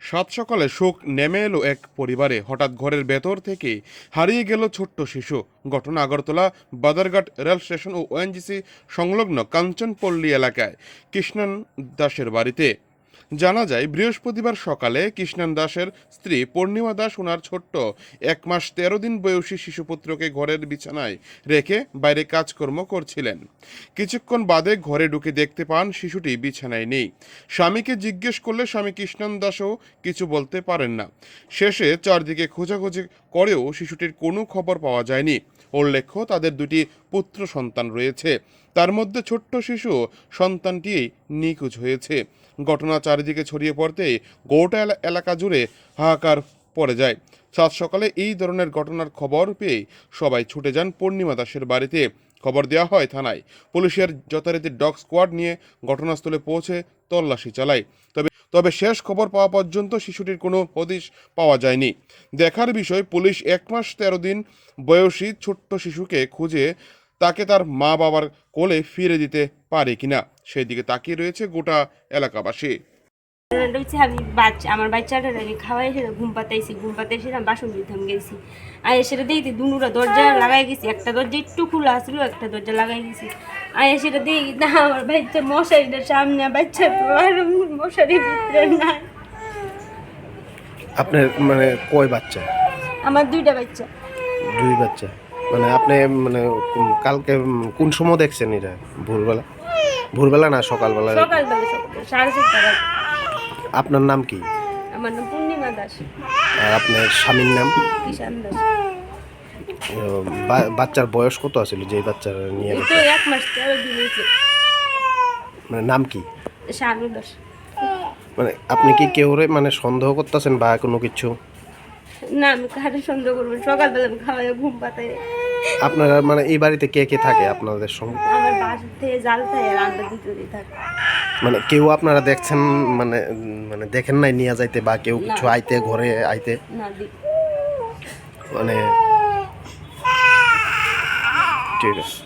সাত সকালে শোক নেমে এলো এক পরিবারে। হঠাৎ ঘরের ভেতর থেকে হারিয়ে গেল ছোট্ট শিশু। ঘটনা আগরতলা, বাদারঘাট রেল স্টেশন ও ওএনজিসি সংলগ্ন কাঞ্চনপল্লী এলাকায়। কৃষ্ণন দাসের বাড়িতে জানা যায়, বৃহস্পতিবার সকালে কৃষ্ণন দাসের স্ত্রী পূর্ণিমা দাস ওনার ছোট্ট এক মাস তেরো দিন বয়সী শিশুপুত্রকে ঘরের বিছানায় রেখে বাইরে কাজকর্ম করছিলেন। কিছুক্ষণ বাদে ঘরে ঢুকে দেখতে পান শিশুটি বিছানায় নেই। স্বামীকে জিজ্ঞেস করলে স্বামী কৃষ্ণন দাসও কিছু বলতে পারেন না। শেষে চারদিকে খোঁজাখুঁজি করেও শিশুটির কোনো খবর পাওয়া যায়নি। উল্লেখ্য, তাদের দুটি পুত্র সন্তান রয়েছে। তার মধ্যে ছোট্ট শিশু সন্তানটি নিখোঁজ হয়েছে। ঘটনা চারিদিকে ছড়িয়ে পড়তে গোটা এলাকা জুড়ে হাহাকার পড়ে যায়। সাত সকালে এই ধরনের ঘটনার খবর পেয়ে সবাই ছুটে যান পূর্ণিমা দাসের বাড়িতে। খবর দেওয়া হয় থানায়। পুলিশের যথারীতি ডগ স্কোয়াড নিয়ে ঘটনাস্থলে পৌঁছে তল্লাশি চালায়। তবে তবে শেষ খবর পাওয়া পর্যন্ত শিশুটির কোনো হদিশ পাওয়া যায়নি। দেখার বিষয়, পুলিশ এক মাস তেরো দিন বয়সী ছোট্ট শিশুকে খুঁজে তাকে তার মা বাবার কোলে ফিরে দিতে পারে কিনা সেই দিকে তাকিয়ে রয়েছে গোটা এলাকাবাসী। হচ্ছে আমি বাচ্চা আমার বাচ্চাটার আগে খাওয়াই এসে ঘুম পাতাইছি ঘুম পাতাইছি আমি বাসন দিতাম গেছি। আর সেটা দেখি দুনুরা দরজা লাগাই গেছি একটা দরজা একটু খোলা আসলো একটা দরজা লাগাই গেছি। আর সেটা দেখি না আমার বাচ্চা মশারিটার সামনে বাচ্চা মশারির ভিতরে নাই। আপনার মানে কয় বাচ্চা? আমার দুইটা বাচ্চা। দুই বাচ্চা। মানে আপনি মানে কালকে কোন সময় দেখছেন এটা? ভোরবেলা? ভোরবেলা না সকালবেলা। আপনার নাম কি? আমার নাম পূর্ণিমা দাস। আর আপনার স্বামীর নাম? কিষান দাস। বাচ্চার বয়স কত আছিল যে বাচ্চা নিয়ে এক মাস মানে নাম কি? শানু দাস। মানে আপনি কি কেউ মানে সন্দেহ করতেছেন বা কোনো কিছু? না আমি কারে সন্দেহ করব সকালবেলা আমি খাওয়াই ঘুম পাতাই আপনারা মানে এই বাড়িতে কে কে থাকে আপনাদের সঙ্গে? আমার জাল থাকে রান্না দিতে দিতে থাকে। মানে কেউ আপনারা দেখছেন মানে মানে দেখেন নাই নিয়ে যাইতে বা কেউ কিছু আইতে ঘরে আইতে? মানে ঠিক আছে।